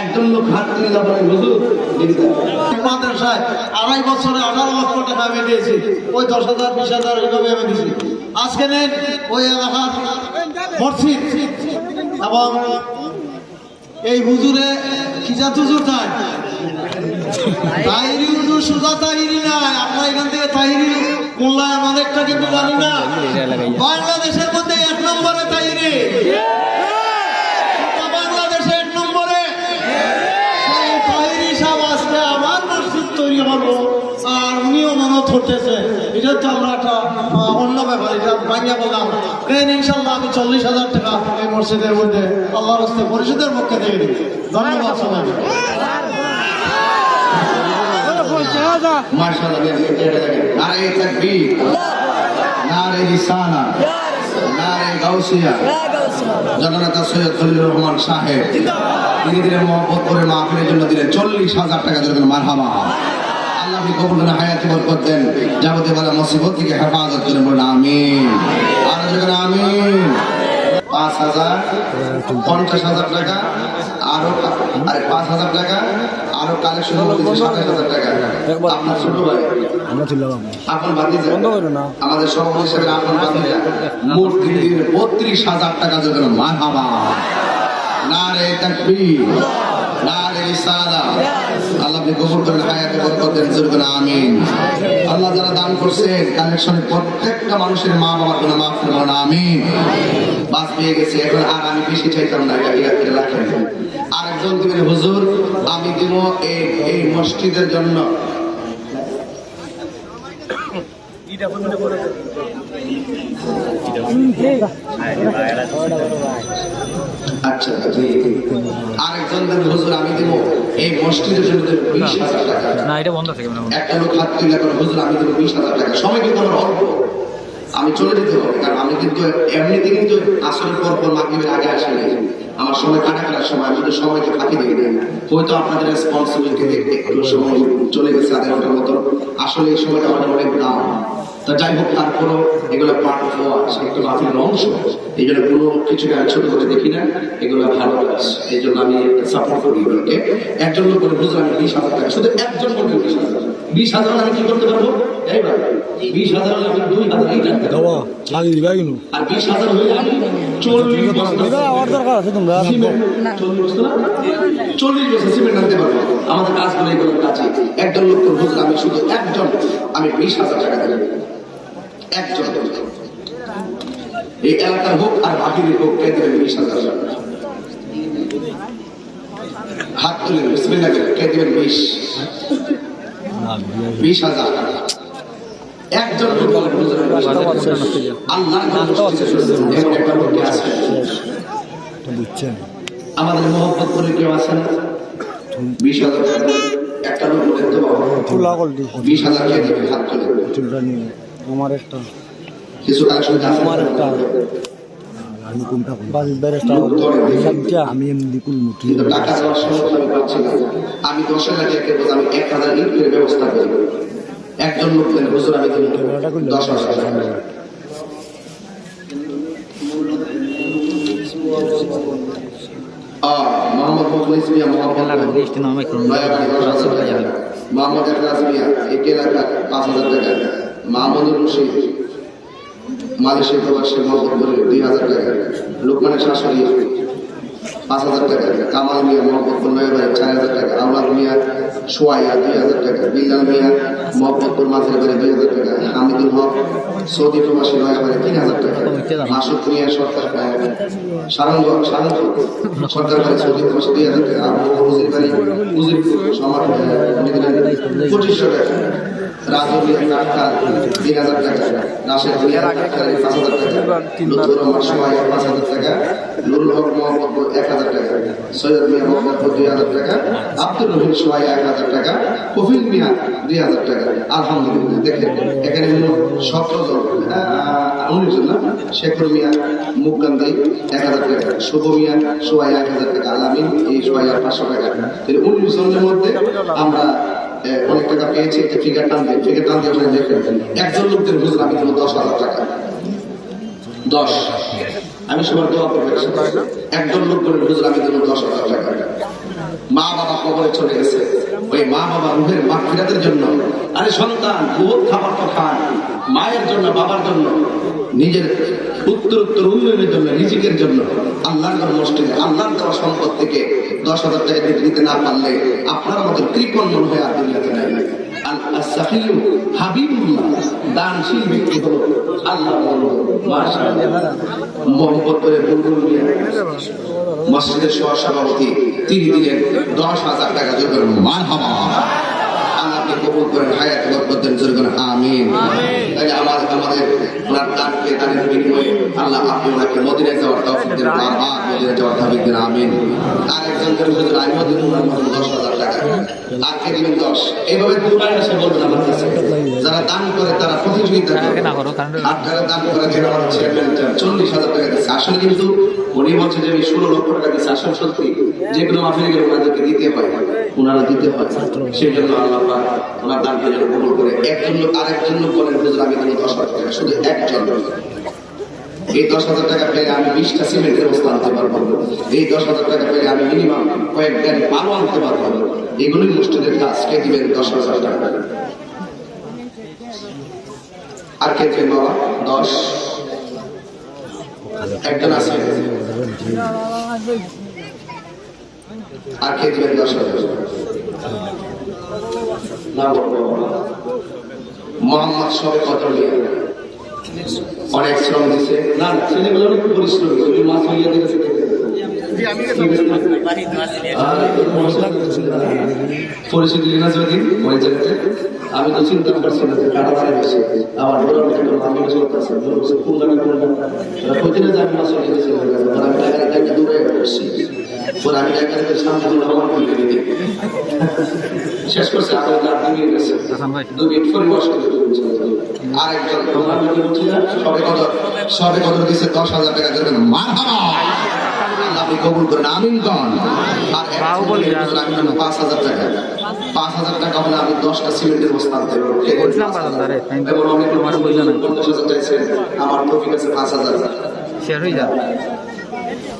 একজন লোক আড়াই বছরে আঠারো লক্ষ টাকা আমি দিয়েছি। ওই দশ হাজার, বিশ হাজার এইভাবে আমি দিয়েছি। আজকে নেন ওই এলাকার এবং এই হুজুরে খিজাত হুজুর তাই? তাহিরি হুজুর, সুজা তাহিরি নাই। আমরা এখান থেকে তাহিরি মূল্যায়ন কিন্তু জানি বাংলাদেশের মধ্যে এক নম্বরে তাহিরি বাংলাদেশে এক নম্বরে। তাহিরি সাহেব আজকে আমার মসজিদ তৈরি হলো আর উনিও মনে ধরতেছে। এটা তো আমরা একটা অন্য ব্যাপার, এটা ভাঙিয়া বললাম। দেন ইনশাল্লাহ আমি চল্লিশ হাজার টাকা এই মসজিদের মধ্যে আল্লাহর হস্তে পরিষদের পক্ষে দিয়ে দিই ধন্যবাদ সবাই মাশাআল্লাহ। নারে রহমান সাহেব। তিনি দিলেন মহব্বত করে মাহফিলের জন্য দিলেন চল্লিশ হাজার টাকা দিলেন মারহামা আল্লাহ আপনি কবুল করে হায়াতি বরকত দেন। যাবতীয় মুসিবত থেকে হেফাজত করে বলেন, আমিন। আর যখন আমিন। পাঁচ হাজার পঞ্চাশ হাজার টাকা আরও আরে পাঁচ হাজার টাকা আরও কালেকশন সাতাশ হাজার টাকা। আপনার ছোট ভাই। আপনার ভাতিজা আমাদের সভাপতি হিসেবে আপনার ভাতিজা মোট দিনের বত্রিশ হাজার টাকা তাকবীর আল্লাহ আপনি করেন হায়াতে বরকত দেন জোরে করে আমিন। আল্লাহ যারা দান করছেন কালেকশনের প্রত্যেকটা মানুষের মা বাবার জন্য মাফ করে বলেন আমিন। বাস পেয়ে গেছে এখন আর আমি বেশি চাইতাম না এটা রাখেন আরেকজন দিবেন হুজুর আমি দিব এই এই মসজিদের জন্য। আচ্ছা। আরেকজন দেবেন হুজুর আমি দিব এই মসজিদের জন্য বিশ হাজার টাকা। না এটা বন্ধ থাকে একটা লোক হাত তুলে হুজুর আমি দেবো বিশ হাজার টাকা। সময় কিন্তু আমার অল্প? আমি চলে যেতে হবে, কারণ আমি কিন্তু এমনিতে কিন্তু আসলে পর পর মাগরিবের আগে আসি নাই। আমার সময় কাটা কাটার সময়, আমি সময়কে ফাঁকি দিই না হয়তো আপনাদের রেসপন্সিবিলিটি একটু সময় চলে গেছে আধা ঘণ্টার মতো। আসলে এই সময়টা আমাদের অনেক দাম। তা যাই হোক তারপরও এগুলো পার্ট অফ ওয়ার্ক একটু মাফির অংশ এই জন্য কোনো কিছুকে আমি ছোট করে দেখি না এগুলো ভালো কাজ এই জন্য আমি সাপোর্ট করি এগুলোকে। একজন লোক করে বুঝলাম আমি বিশ হাজার টাকা শুধু একজন করবে বিশ হাজার। বিশ হাজার আমি কি করতে পারব? এই ভাই বিশ হাজার আমি দুই হাজার এই টাকা দেবো। লাগি দিবা আর বিশ হাজার হলে আমি চল্লিশ আমার দরকার আছে তোমরা চল্লিশ বস্তা না? চল্লিশ বস্তা সিমেন্ট আনতে পারব। আমাদের কাজগুলো এগুলো কাজে একজন লোক করে বুঝলাম আমি শুধু একজন আমি বিশ হাজার টাকা দেবো। একজন। এই এলাকার হোক আর বাকিদের হোক কে দেবেন হাজার হাত তুলে বিসমিল্লাহ করে। বিশ? বিশ হাজার। একজন লোক বলে হুজুর, আল্লাহ এমন একটা লোক কে আছে। বুঝছেন? আমাদের মোহাম্মত করে কেউ আছে না? বিশ হাজার একটা লোক বিশ হাজার কে দেবে? হাত তুলে আমার একটা। আমার আমি কোনটা হিসাবটা আমি এমনি কুল মুঠি। টাকা দেওয়ার সময় আমি পাচ্ছি না। আমি দশ হাজার টাকা আমি এক হাজার করে ব্যবস্থা করি। একজন লোক দেন হুজুর আমি দেবো দশ হাজার মোহাম্মদ মুখলিস মিয়া মোহাম্মদ মোহাম্মদ এলাকা পাঁচ হাজার টাকা। মাহমুদুর রশিদ মালয়েশিয়া প্রবাসী মোহাম্মদ বলে দুই হাজার টাকা। লোকমানের শাশুড়ি পাঁচ হাজার টাকা। কামাল মিয়া মোহাম্মদপুর নয়াবাড়ি চার হাজার টাকা। আউলাদ মিয়া, সোয়াইয়া দুই হাজার টাকা। বিল্লাল মিয়া মোহাম্মদপুর মাঝের বাড়ি দুই হাজার টাকা। হামিদুল হক, সৌদি প্রবাসী নয়াবাড়ি তিন হাজার টাকা। মাসুদ মিয়া, সরকার সারঙ্গ সারঙ্গ। সরকার বাড়ি সৌদি প্রবাসী দুই হাজার টাকা। আবু উজির বাড়ি উজিরপুর সমাজ পঁচিশশো টাকা। এক হাজার টাকা সৈয়দ মিয়া মোহাম্মদপুর দুই হাজার টাকা আব্দুর রহিম সোহাই এক হাজার টাকা কফিল মিয়া দুই হাজার টাকা আলহামদুলিল্লাহ দেখেন এখানে মোট সতেরো জন উনিশ জন না শেখর মিয়া মুকান্দাই এক হাজার টাকা শুভ মিয়া সোহাই এক হাজার টাকা আলামিন এই সোহাই পাঁচশো টাকা তাহলে উনিশ জনের মধ্যে আমরা অনেক টাকা ফিগার টান দিয়ে ফিগার টান দিয়ে একজন লোকদের বুঝলাম আমি দশ হাজার টাকা। দশ। আমি সবার দোয়া করব একজন লোক করে দেবো দশ হাজার টাকা। মা বাবা কবরে চলে গেছে। ওই মা বাবা রুহের মাগফিরাতের জন্য। আরে সন্তান বহুত খাবার তো খান মায়ের জন্য, বাবার জন্য। নিজের উত্তর উত্তর উন্নয়নের জন্য, রিজিকের জন্য আল্লাহর ঘর মসজিদে আল্লাহর দেওয়া সম্পদ থেকে দশ হাজার টাকা দিতে না পারলে আপনার মতো কৃপণ মনে হয় আর দুনিয়াতে নাই। দানশীল ব্যক্তি হলো আল্লাহ মসজিদের সহ সভাপতি তিনি দিলেন দশ হাজার টাকা যোগ মান আল্লাহকে কবুল করেন হায়াত বরকতের জোর করেন আমিন। তাই আমার আমাদের ওনার দানকে দানের বিনিময়ে আল্লাহ আপনি ওনাকে মদিনায় যাওয়ার তৌফিক দেন বাবা মদিনায় যাওয়ার তৌফিক দেন আমিন। আরেকজন করে হুজুর আমি মদিনা ওনার মতো দশ হাজার টাকা। আজকে দিবেন দশ? এইভাবে দুবার এসে বলবেন আমার কাছে। যারা দান করে তারা প্রতিযোগিতা করে। আর যারা দান করে যারা আমার চেয়ারম্যান চল্লিশ হাজার টাকা দিচ্ছে। আসলে কিন্তু উনি বলছে যে আমি ষোলো লক্ষ টাকা দিচ্ছি আসলে সত্যি। যে কোনো গেলে ওনাদেরকে দিতে হয়। ওনারা দিতে হয় সেই জন্য আল্লাহ ওনার দানকে যেন কবুল করে। একজন লোক আরেকজন লোক বলেন, হুজুর, আমি দশ হাজার টাকা শুধু একজন এই দশ হাজার টাকা পেলে আমি বিশটা সিমেন্টের বস্তা আনতে পারব। এই দশ হাজার টাকা পেলে আমি মিনিমাম কয়েক গাড়ি পালো আনতে পারব। এগুলোই মুষ্টিদের কাজ, কে দিবেন দশ হাজার টাকা? আর কে দিবেন বাবা? দশ? একজন আছে? আর দশ হাজার অনেক শ্রম না ছেলেগুলো অনেক মাছ হইয়া আমি তো চিন্তা করছি না আমার দূরে পরে আমি শেষ করছে আরেকজন সবে কত সবে কত দিচ্ছে দশ হাজার টাকা দেবেন আপনি কবুল করেন আমিন কন। আর পাঁচ হাজার টাকা। পাঁচ হাজার টাকা হলে আমি দশটা সিমেন্টের বস্তা আনতে পারব আমার প্রফিট আছে পাঁচ হাজার। শেয়ার হয়ে যাবে।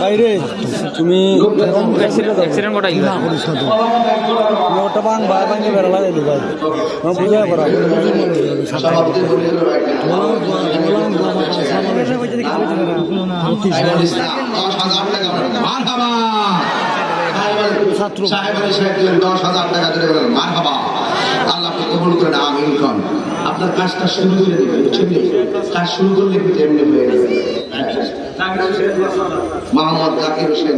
বাইরে তুমি অ্যাক্সিডেন্ট না করিস না তুমি ওটা বাং বেড়ালা ভাই আমার বুঝে করা দশ হাজার টাকা মারহাবা আল্লাহ কবুল করেন আমিন খান আপনার কাজটা শুরু করে দেবেন বুঝছেন? কাজ শুরু করলে কিন্তু এমনি হয়ে যাবে মোহাম্মদ জাকির হোসেন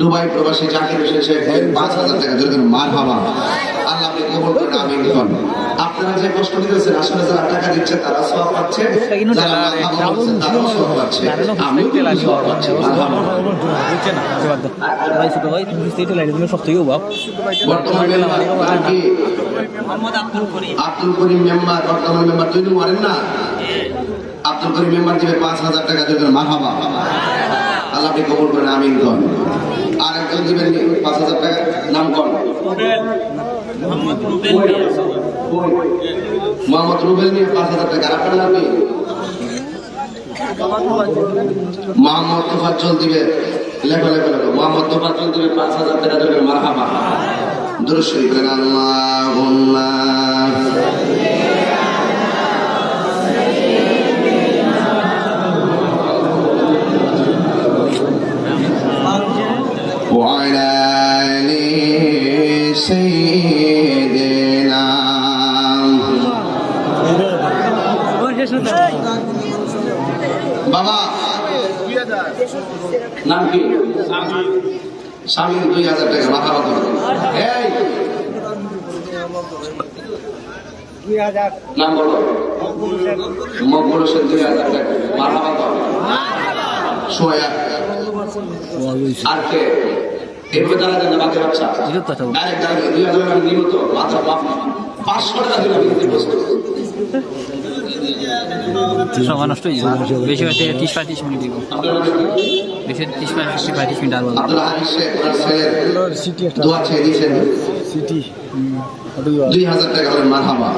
দুবাই প্রবাসী জাকির হোসেন সাহেব পাঁচ হাজার টাকা ধরে মার বাবা। আল্লাহ আপনি কবুল করেন আমিন খান আপনারা যে কষ্ট দিতেছেন আসলে যারা টাকা দিচ্ছে তারা সব পাচ্ছে যারা মারহাবা তারাও সব পাচ্ছে। আমিও সব পাচ্ছি। বর্তমানে আব্দুল করিম মেম্বার বর্তমান মেম্বার তুই তো মারেন না? আব্দুল করিম মেম্বার দিবে পাঁচ হাজার টাকা দেবেন মারহাবা আল্লাহ আপনি কবুল করেন আমিন কন। আর একজন দিবেন পাঁচ হাজার টাকা নাম কন? মোহাম্মদ রুবেল নিয়ে পাঁচ হাজার টাকা। আপনার নাম কি? মোহাম্মদ তোফাজ্জল দিবে। লেখো লেখো লেখো। মোহাম্মদ তোফাজ্জল দিবে পাঁচ হাজার টাকা দেবেন মারহাবা দুরুশ্বরী করেন আল্লাহুম্মা। নাম কি? স্বামীর দুই হাজার টাকা মাথা মাথা নাম বলো। মকবুল হোসেন দুই হাজার টাকা মাথা মাথা সোয়া। আর কে? এভাবে দাঁড়া যান বাচ্চা বাচ্চা। ডাইরেক্ট দুই হাজার টাকা নিয়মিত বাচ্চা পাঁচশো টাকা দিলে আমি দিতে প্রস্তুত সময় নষ্ট হয়ে যাবে। বেশি হয়তো ত্রিশ পঁয়ত্রিশ মিনিট দিব? বেশি ত্রিশ পঁয়ত্রিশ পঁয়ত্রিশ মিনিট আর সিটি সিটি দুই হাজার টাকা মারহাবা।